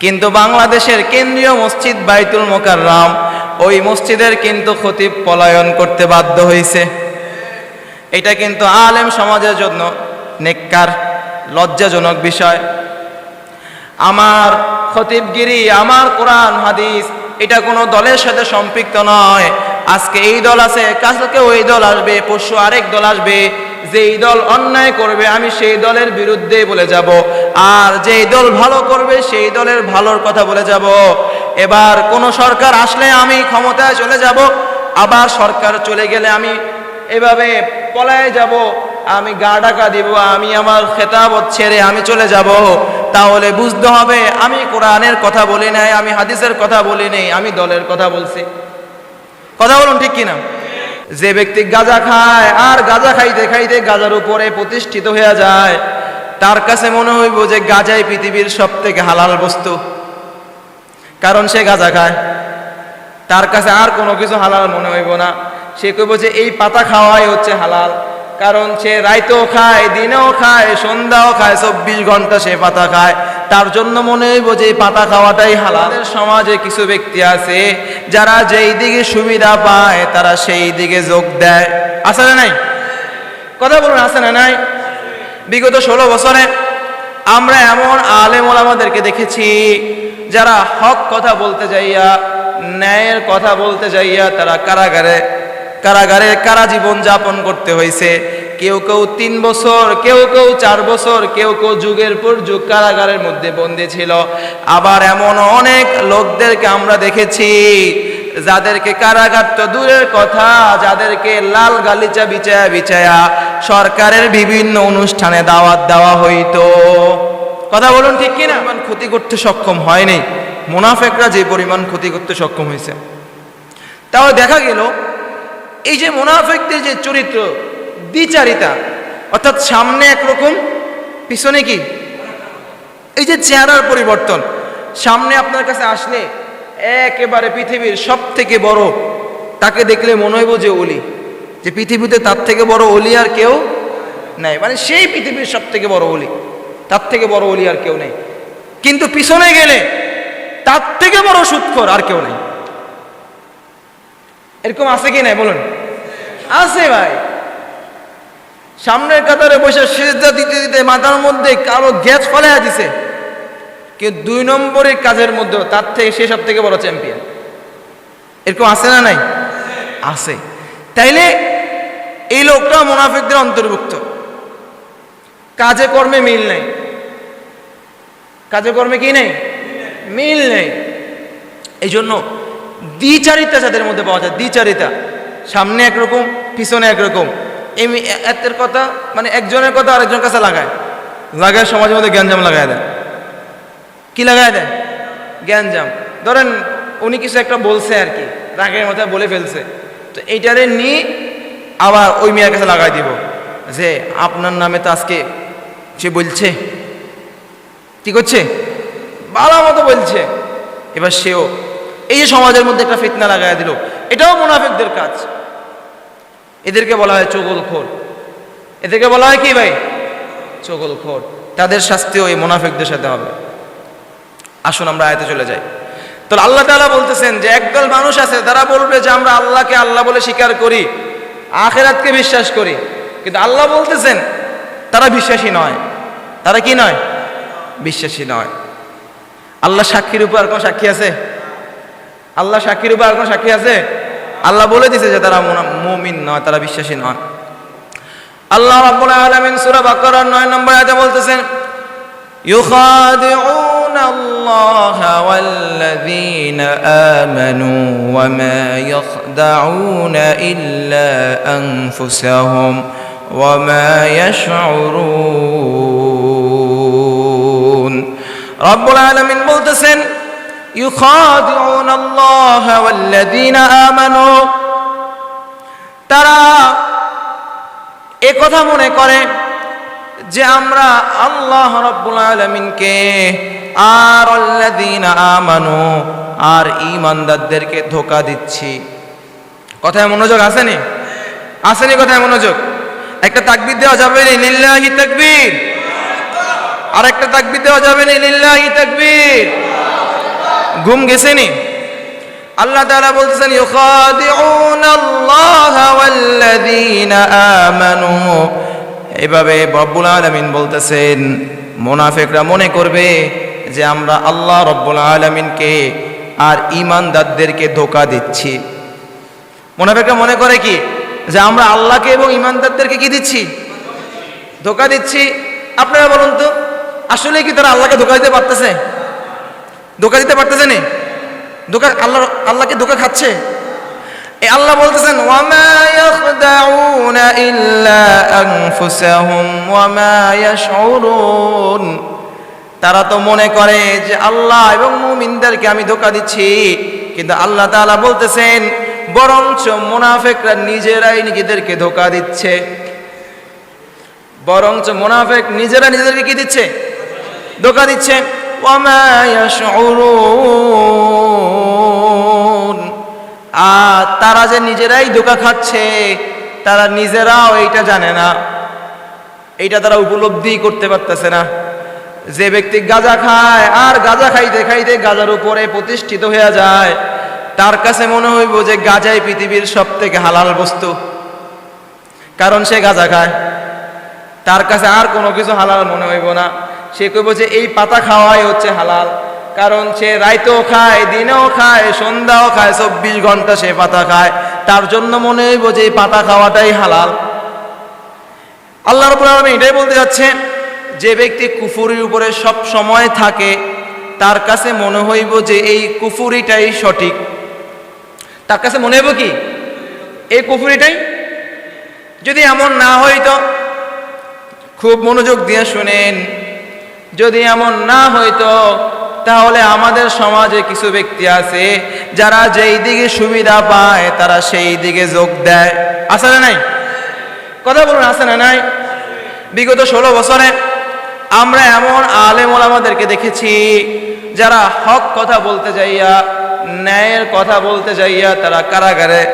কিন্তু বাংলাদেশের কেন্দ্রীয় মসজিদ বাইতুল মোকাররম, ওই মসজিদের কিন্তু খতিব পলায়ন করতে বাধ্য হয়েছে এটা কিন্তু আলেম সমাজের জন্য নেককার, লজ্জাজনক বিষয়। আমার খতিবগিরি, আমার কোরআন, হাদিস, এটা কোনো দলের সাথে সম্পৃক্ত নয়। আজকে এই দল আছে কালকে ওই দল আসবে, পরশু আরেক দল আসবে। যেই দল অন্যায় করবে, আমি সেই দলের বিরুদ্ধে বলে যাব। আর যেই দল ভালো করবে, সেই দলের ভালোর কথা বলে যাব। এবার কোন সরকার আসলে আমি ক্ষমতায় চলে যাব, আবার সরকার চলে গেলে আমি এভাবে পলায় যাব, আমি গা ডাকা দিব, আমি আমার খেতাব ছেড়ে আমি চলে যাব। তাহলে বুঝতে হবে, আমি কোরআনের কথা বলি নাই, আমি হাদিসের কথা বলি নেই, আমি দলের কথা বলছি। কথা বলুন ঠিক কিনা? যে ব্যক্তি গাঁজা খায় আর গাঁজা খাইতে খাইতে গাঁজার উপরে প্রতিষ্ঠিত হয়ে যায়, তার কাছে মনে হইব যে গাঁজাই পৃথিবীর সব থেকে হালাল বস্তু। কারণ সে গাঁজা খায়। তার কাছে আর কোনো কিছু হালাল মনে হইব না। সে কইব যে এই পাতা খাওয়াই হচ্ছে হালাল। কারণ সে রাইতেও খায়, দিনেও খায়, সন্ধ্যাও খায়, চব্বিশ ঘণ্টা সে পাতা খায়। তার জন্য মনে হইব যে পাতা খাওয়াটাই হালাল আমাদের সমাজে কিছু ব্যক্তি আছে, যারা যেই দিকে সুবিধা পায় তারা সেই দিকে যোগ দেয়। আছে না নাই? কথা বলুন, আছে না নাই? বিগত ষোলো বছরে আমরা এমন আলেম ওলামাদেরকে দেখেছি, যারা হক কথা বলতে যাইয়া, ন্যায়ের কথা বলতে যাইয়া তারা কারাগারে কারাগারে কারা জীবন যাপন করতে হয়েছে কেউ কেউ তিন বছর, কেউ কেউ চার বছর, কেউ কেউ যুগের পর যুগ কারাগারের মধ্যে বন্দী ছিল। আবার এমন অনেক লোকদেরকে আমরা দেখেছি, যাদেরকে কারাগার তো দূরের কথা, যাদেরকে লাল গালিচা বিছায়া বিছায়া সরকারের বিভিন্ন অনুষ্ঠানে দাওয়াত দেওয়া হইতো। কথা বলুন ঠিক কিনা? ক্ষতি করতে সক্ষম হয়নি। মোনাফেকরা যে পরিমাণ ক্ষতি করতে সক্ষম হয়েছে। তাও দেখা গেল, এই যে মোনাফেকদের যে চরিত্র দ্বিচারিতা। অর্থাৎ সামনে একরকম, পিছনে কি? এই যে চেহারার পরিবর্তন, সামনে আপনার কাছে আসলে একেবারে পৃথিবীর সব থেকে বড়, তাকে দেখলে মনে হইব যে অলি। যে পৃথিবীতে তার থেকে বড় অলি আর কেউ নাই। মানে সেই পৃথিবীর সব থেকে বড় অলি, তার থেকে বড় অলি আর কেউ নেই। কিন্তু পিছনে গেলে তার থেকে বড় সুৎখর আর কেউ নেই। এরকম আছে কি নাই বলুন? আছে ভাই। সামনের কাতারে বসে সেজদা দিতে দিতে মাথার মধ্যে কারও গ্যাস ফলাইয়া দিছে। কিন্তু দুই নম্বরের কাজের মধ্যেও তার থেকে সে সব থেকে বড় চ্যাম্পিয়ন এরকম আছে না নাই? আছে। তাইলে এই লোকটা মোনাফিকদের অন্তর্ভুক্ত। কাজে কর্মে মিল নেই। কাজে কর্মে কি নেই? মিল নেই। এই জন্য দ্বিচারিতা যাদের মধ্যে পাওয়া যায়, দ্বিচারিতা। সামনে একরকম, পিছনে একরকম। মি- এতের কথা মানে একজনের কথা আরেকজনের কাছে লাগায়। লাগায় সমাজের মধ্যে জ্ঞানজাম লাগায় দেয়। কি লাগায় দেয়? জ্ঞানজাম ধরেন, উনি কিছু একটা বলছে আর কি, রাগের মাথায় বলে ফেলছে। তো এইটারে নিয়ে আবার ওই মেয়ের কাছে লাগাই দিব যে, আপনার নামে তো আজকে সে বলছে। কি করছে? ভালো মতো বলছে। এবার সেও, এই যে সমাজের মধ্যে একটা ফিতনা লাগাই দিল। এটাও মুনাফিকদের কাজ। এদেরকে বলা হয় চগলখোর এদেরকে বলা হয় কি ভাই? চগলখোর তাদের শাস্তিও এই মুনাফিকদের সাথে হবে। আসুন আমরা আয়তে চলে যাই। তো আল্লাহ তাআলা বলতেছেন যে, একদল মানুষ আছে, তারা বলবে যে, আমরা আল্লাহকে আল্লাহ বলে স্বীকার করি, আখেরাতকে বিশ্বাস করি। কিন্তু আল্লাহ বলতেছেন, তারা বিশ্বাসী নয়। তারা কি নয়? বিশ্বাসী নয়। আল্লাহ সাক্ষীর উপর আর কোনো সাক্ষী আছে? আল্লাহ সাক্ষীর উপর আর কোনো সাক্ষী আছে? আল্লাহ বলে দিছে যে তারা মোনা- মুমিন নয় তারা বিশ্বাসী নয় আল্লাহ রাব্বুল আলামিন সূরা বাকারার 9 নম্বর আয়াতে বলতেছেন يخادعون الله والذين آمنوا وما يخدعون إلا أنفسهم وما يشعرون رب العالمين বলতেছেন يخادعون الله والذين آمنوا তারা এ কথা মনে করে যে আমরা আল্লাহ রব্বুল আলমিনকে আর আল্লাযীনা আমানু আর ঈমানদারদেরকে ধোকা দিচ্ছি কথায় মনোযোগ আসেনি আসেনি কথায় মনোযোগ একটা তাকবীর দেওয়া যাবে না লিল্লাহি তাকবীর আর একটা তাকবীর দেওয়া যাবে না লিল্লাহি তাকবীর ঘুম গেছেনি? আল্লাহ তাআলা বলতেছেন ইউখাদিউনা আল্লাহ ওয়াল্লাযীনা আমানু। এভাবে রব্বুল আলামিন বলতেছেন, মুনাফিকরা মনে করবে যে আমরা আল্লাহ রব্বুল আলামিনকে আর ঈমানদারদেরকে ধোকা দিচ্ছি। মুনাফিকরা মনে করে কি? যে আমরা আল্লাহকে এবং ঈমানদারদেরকে কি দিচ্ছি? ধোকা দিচ্ছি। আপনারা বলুন তো আসলে কি তারা আল্লাহকে ধোকা দিতে পারতেছে? ধোকা দিতে পারতেছে না? ধোকা আল্লাহ আল্লাহকে ধোকা খাচ্ছে? এ আল্লাহ বলতেছেন, ওয়ামা ইয়াখদাউনা ইল্লা আনফুসাহুম, ওয়ামা ইয়াশউরুন। তারা তো মনে করে যে আল্লাহ এবং মুমিনদেরকে আমি ধোকা দিচ্ছি। কিন্তু আল্লাহ তাআলা বলতেছেন, বরঞ্চ মুনাফিকরা নিজেরাই নিজেদেরকে ধোকা দিচ্ছে। বরঞ্চ মুনাফিক নিজেরা নিজেদেরকে কি দিচ্ছে? ধোকা দিচ্ছে। আর তারা যে নিজেরাই ধোকা খাচ্ছে, তারা নিজেরাও এইটা জানে না। এইটা তারা উপলব্ধি করতে পারতেছে না। যে ব্যক্তি গাঁজা খায়, আর গাঁজা খাইতে খাইতে গাঁজার উপরে প্রতিষ্ঠিত হয়ে যায়, তার কাছে মনে হইব যে গাঁজাই পৃথিবীর সব থেকে হালাল বস্তু। কারণ সে গাঁজা খায়। তার কাছে আর কোনো কিছু হালাল মনে হইব না। সে কইব যে এই পাতা খাওয়াই হচ্ছে হালাল। কারণ সে রাইতেও খায়, দিনেও খায়, সন্ধ্যাও খায়, চব্বিশ ঘণ্টা সে পাতা খায়। তার জন্য মনে হইব যে এই পাতা খাওয়াটাই হালাল। আল্লাহ রবুল আলমী এটাই বলতে যাচ্ছে যে ব্যক্তি কুফুরির উপরে সব সময় থাকে, তার কাছে মনে হইব যে এই কুফুরিটাই সঠিক। তার কাছে মনে হইব কি? এই কুফুরিটাই? যদি এমন না হইতো, খুব মনোযোগ দিয়ে শুনেন যদি এমন না হইতো, তাহলে আমাদের সমাজে কিছু ব্যক্তি আছে, যারা যেই দিকে সুবিধা পায়, তারা সেই দিকে যোগ দেয়। আছে না নাই? কথা বলুন, আছে না নাই? বিগত ষোলো বছরে আমরা এমন আলেম ওলামাদেরকে দেখেছি, যারা হক কথা বলতে যাইয়া, ন্যায়ের কথা বলতে যাইয়া তারা কারাগারে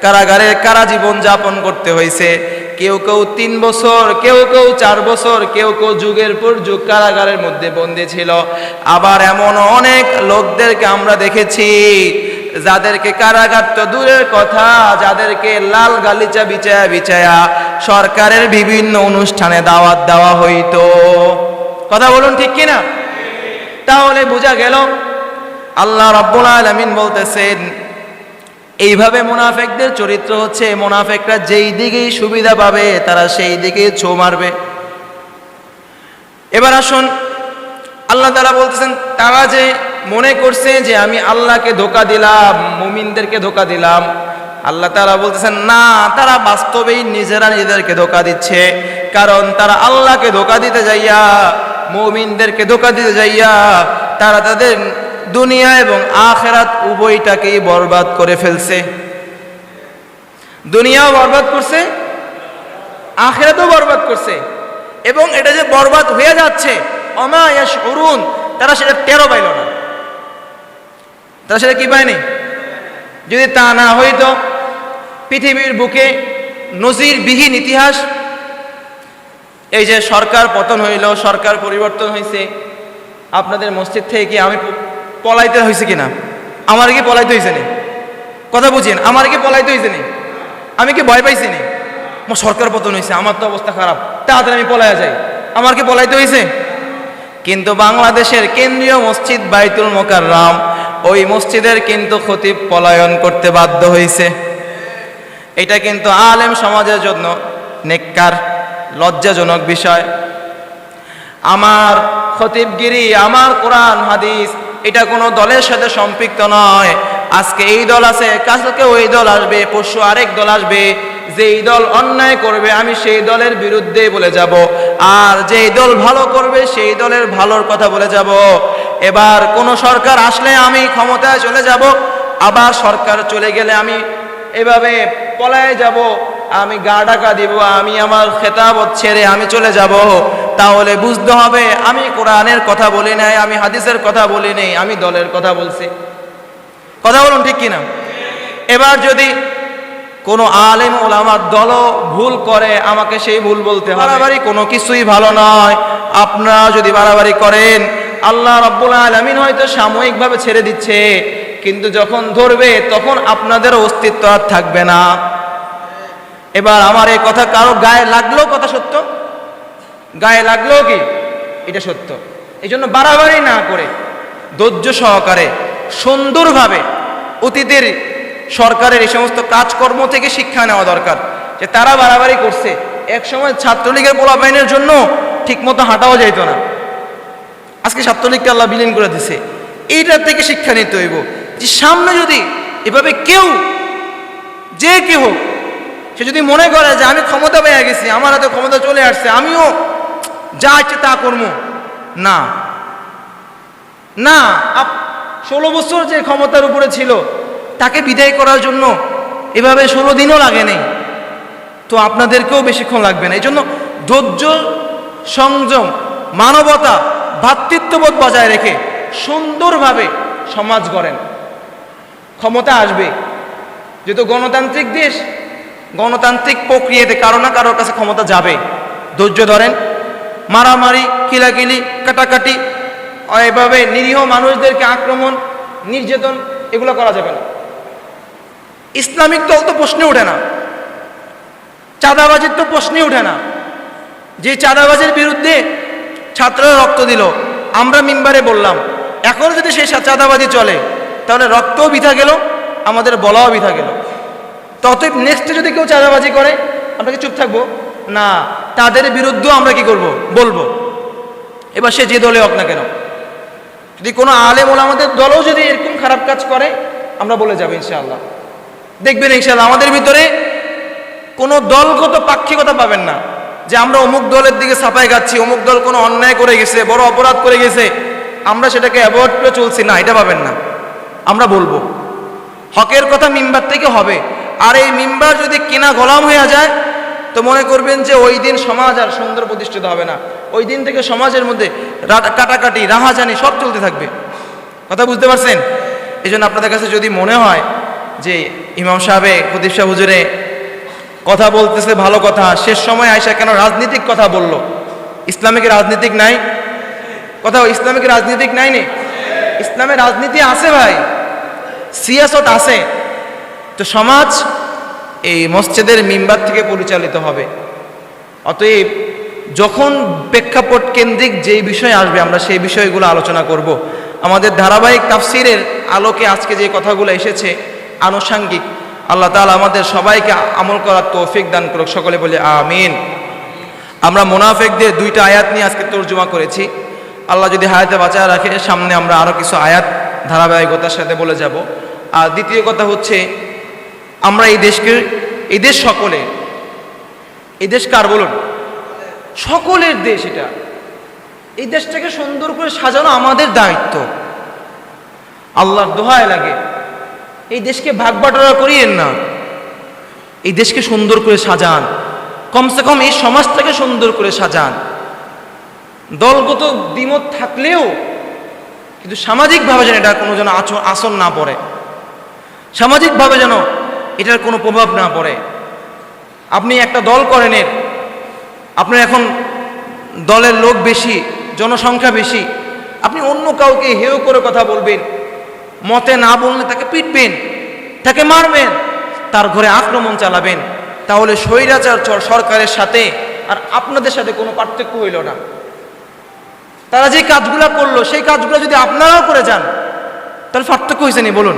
কারাগারে কারা জীবন যাপন করতে হয়েছে কেউ কেউ তিন বছর, কেউ কেউ চার বছর, কেউ কেউ যুগের পর যুগ কারাগারের মধ্যে বন্দী ছিল। আবার এমন অনেক লোকদেরকে আমরা দেখেছি, যাদেরকে কারাগার তো দূরের কথা, যাদেরকে লাল গালিচা বিছায়া বিছায়া সরকারের বিভিন্ন অনুষ্ঠানে দাওয়াত দেওয়া হইতো। কথা বলুন ঠিক কিনা? তাহলে বোঝা গেল, আল্লাহ রাব্বুল আলামিন বলতেছেন এইভাবে মুনাফেকদের চরিত্র হচ্ছে, মুনাফেকরা যেই দিকেই সুবিধা পাবে, তারা সেই দিকেই ছো মারবে। এবার আসুন, আল্লাহ তারা বলতেছেন, তারা যে মনে করছে যে আমি আল্লাহকে ধোকা দিলাম, মুমিনদেরকে ধোকা দিলাম, আল্লাহ তারা বলতেছেন, না, তারা বাস্তবেই নিজেরা নিজেদেরকে ধোকা দিচ্ছে। কারণ তারা আল্লাহকে ধোকা দিতে যাইয়া, মুমিনদেরকে ধোকা দিতে যাইয়া, তারা তাদের দুনিয়া এবং আখেরাত উভয়টাকেই বরবাদ করে ফেলছে। দুনিয়াও বরবাদ করছে, আখেরাতও বরবাদ করছে। এবং এটা যে বরবাদ হয়ে যাচ্ছে অমায়াস অরুণ তারা সেটা টেরো পাইল না। তারা সেটা কি পায়নি? যদি তা না হইতো, পৃথিবীর বুকে নজিরবিহীন ইতিহাস, এই যে সরকার পতন হইল, সরকার পরিবর্তন হয়েছে আপনাদের মসজিদ থেকে কি আমি পলাইতে হয়েছে কিনা? আমার কি পলাইতে হয়েছে নি? কথা বুঝেন, আমার কি পলাইতে হয়েছে নি? আমি কি ভয় পাইছি নি? আমার সরকার পতন হয়েছে আমার তো অবস্থা খারাপ, তাড়াতাড়ি আমি পলাইয়া যাই। আমার কি পলাইতে হয়েছে কিন্তু বাংলাদেশের কেন্দ্রীয় মসজিদ বাইতুল মোকাররাম, ওই মসজিদের কিন্তু খতিব পলায়ন করতে বাধ্য হয়েছে এটা কিন্তু আলেম সমাজের জন্য নেককার, লজ্জাজনক বিষয়। আমার খতিবগিরি, আমার কোরআন, হাদিস এটা কোনো দলের সাথে সম্পৃক্ত নয়। আজকে এই দল আছে কালকে ওই দল আসবে, পরশু আরেক দল আসবে। যেই দল অন্যায় করবে, আমি সেই দলের বিরুদ্ধে বলে যাব। আর যেই দল ভালো করবে, সেই দলের ভালোর কথা বলে যাব। এবার কোন সরকার আসলে আমি ক্ষমতায় চলে যাব, আবার সরকার চলে গেলে আমি এভাবে পলায় যাব। আমি গা ডাকা দিব, আমি আমার খেতাবত ছেড়ে আমি চলে যাব। তাহলে বুঝতে হবে, আমি কোরআনের কথা বলি নাই, আমি হাদিসের কথা বলি নেই, আমি দলের কথা বলছি। কথা বলুন ঠিক কিনা? এবার যদি কোনো আলেম ওলামার দল ভুল করে, আমাকে সেই ভুল বলতে হবে। বাড়াবাড়ি কোনো কিছুই ভালো নয়। আপনারা যদি বাড়াবাড়ি করেন, আল্লাহ রব্বুল আলমিন হয়তো সাময়িকভাবে ছেড়ে দিচ্ছে, কিন্তু যখন ধরবে, তখন আপনাদের অস্তিত্ব আর থাকবে না। এবার আমার এই কথা কারও গায়ে লাগলেও কথা সত্য? গায়ে লাগল কি? এটা সত্য। এই জন্য বাড়াবাড়ি না করে, ধৈর্য সহকারে, সুন্দরভাবে অতীতের সরকারের এই সমস্ত কাজকর্ম থেকে শিক্ষা নেওয়া দরকার। যে তারা বাড়াবাড়ি করছে এক সময় ছাত্রলীগের পোলাপাইনের জন্য ঠিকমতো হাঁটাও যাইত না। আজকে ছাত্রলীগকে আল্লাহ বিলীন করে দিছে। এইটার থেকে শিক্ষা নিতে হইব। যে সামনে যদি এভাবে কেউ, যে কেউ সে যদি মনে করে যে আমি ক্ষমতা পেয়ে গেছি, আমার হাতে ক্ষমতা চলে আসছে, আমিও যা ইচ্ছে তা করব না। না ষোলো বছর যে ক্ষমতার উপরে ছিল, তাকে বিদায় করার জন্য এভাবে ষোলো দিনও লাগে নেই। তো আপনাদেরকেও বেশিক্ষণ লাগবে না। এই জন্য ধৈর্য, সংযম, মানবতা ভ্রাতৃত্ববোধ বজায় রেখে সুন্দরভাবে সমাজ গড়েন। ক্ষমতা আসবে। যেহেতু গণতান্ত্রিক দেশ, গণতান্ত্রিক প্রক্রিয়াতে কারও না কারোর কাছে ক্ষমতা যাবে। ধৈর্য ধরেন। মারামারি, কিলাকিলি, কাটাকাটি এভাবে নিরীহ মানুষদেরকে আক্রমণ, নির্যাতন, এগুলো করা যাবে না। ইসলামিক দল তো প্রশ্নে ওঠে না। চাঁদাবাজির তো প্রশ্নই ওঠে না। যে চাঁদাবাজির বিরুদ্ধে ছাত্ররা রক্ত দিল, আমরা মিম্বারে বললাম, এখন যদি সেই চাঁদাবাজি চলে, তাহলে রক্তও বিথা গেল, আমাদের বলাও বিথা গেল। ততই নেক্সটে যদি কেউ চাঁদাবাজি করে, আমরা কি চুপ থাকব? না। তাদের বিরুদ্ধেও আমরা কি করব? বলব। এবার সে যে দলে হোক না কেন। যদি কোনো আলেম আমাদের দলও যদি এরকম খারাপ কাজ করে, আমরা বলে যাব ইনশাআল্লাহ। দেখবেন ইনশাআল্লাহ আমাদের ভিতরে কোনো দলগত পাক্ষিকতা পাবেন না। যে আমরা অমুক দলের দিকে সাফাই গাচ্ছি অমুক দল কোনো অন্যায় করে গেছে, বড় অপরাধ করে গেছে, আমরা সেটাকে অ্যাভয়েড করে চলছি, না, এটা পাবেন না। আমরা বলব। হকের কথা মিম্বার থেকে হবে। আর এই মিম্বার যদি কেনা গোলাম হয়ে যায় তো মনে করবেন যে ওই দিন সমাজ আর সুন্দর প্রতিষ্ঠিত হবে না। ওই দিন থেকে সমাজের মধ্যে কাটাকাটি, রাহাজানি সব চলতে থাকবে। কথা বুঝতে পারছেন? এই জন্য আপনাদের কাছে যদি মনে হয় যে ইমাম সাহেবে প্রদীপ শাহ হুজুরে কথা বলতেছে, ভালো কথা, শেষ সময় আয়সা কেন রাজনীতিক কথা বলল? ইসলামিক রাজনীতিক নাই? কথা ইসলামিক রাজনীতিক নাই নি? ইসলামের রাজনীতি আছে ভাই। সিয়াসত আছে। তো সমাজ এই মসজিদের মিম্বার থেকে পরিচালিত হবে। অতএব যখন প্রেক্ষাপট কেন্দ্রিক যেই বিষয় আসবে, আমরা সেই বিষয়গুলো আলোচনা করব। আমাদের ধারাবাহিক তাফসিরের আলোকে আজকে যে কথাগুলো এসেছে, আনুষাঙ্গিক, আল্লাহ তালা আমাদের সবাইকে আমল করার তৌফিক দান করুক, সকলে বলে আমিন। আমরা মোনাফেকদের দুইটা আয়াত নিয়ে আজকে তর্জমা করেছি। আল্লাহ যদি হায়াতে বাঁচায় রাখে, সামনে আমরা আরও কিছু আয়াত ধারাবাহিকতার সাথে বলে যাব। আর দ্বিতীয় কথা হচ্ছে আমরা এই দেশকে, এই দেশ সকলে, এই দেশ কার বলুন? সকলের দেশ এটা। এই দেশটাকে সুন্দর করে সাজানো আমাদের দায়িত্ব। আল্লাহর দোহায় লাগে। এই দেশকে ভাগ বাটোয়ারা করিয়েন না। এই দেশকে সুন্দর করে সাজান। কমসে কম এই সমাজটাকে সুন্দর করে সাজান। দলগত দ্বিমত থাকলেও কিন্তু সামাজিকভাবে যেন এটা কোনো যেন আচ- আসন না পড়ে। সামাজিকভাবে যেন এটার কোনো প্রভাব না পড়ে। আপনি একটা দল করেন এর। আপনার এখন দলের লোক বেশি, জনসংখ্যা বেশি। আপনি অন্য কাউকে হেয় করে কথা বলবেন, মতে না বললে তাকে পিটবেন, তাকে মারবেন, তার ঘরে আক্রমণ চালাবেন। তাহলে স্বৈরাচার সরকারের সাথে আর আপনাদের সাথে কোনো পার্থক্য হইল না। তারা যে কাজগুলো করল, সেই কাজগুলো যদি আপনারাও করে যান, তাহলে পার্থক্য হয়েছে নি, বলুন।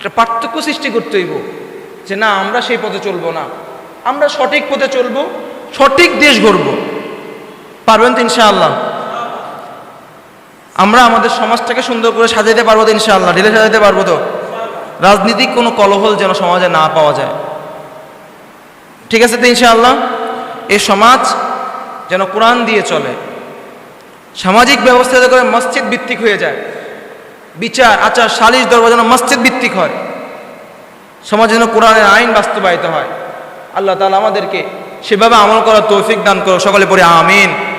একটা পার্থক্য সৃষ্টি করতে হইব, যে না, আমরা সেই পথে চলবো না। আমরা সঠিক পথে চলবো, সঠিক দেশ গড়ব। পারবেন তো ইনশাআল্লাহ? আমরা আমাদের সমাজটাকে সুন্দর করে সাজাইতে পারব তো ইনশাআল্লাহ? ঢেলে সাজাইতে পারব তো? রাজনীতিক কোনো কলহল যেন সমাজে না পাওয়া যায়। ঠিক আছে তো ইনশাআল্লাহ? এই সমাজ যেন কোরআন দিয়ে চলে, সামাজিক ব্যবস্থা করে মসজিদ ভিত্তিক হয়ে যায়। বিচার, আচার, সালিশ, দরবার যেন মসজিদ ভিত্তিক হয়। সমাজে যেন কোরআনের আইন বাস্তবায়িত হয়। আল্লাহ তালা আমাদেরকে সেভাবে আমল করার তৌফিক দান করো। সকলে পড়ে আমিন।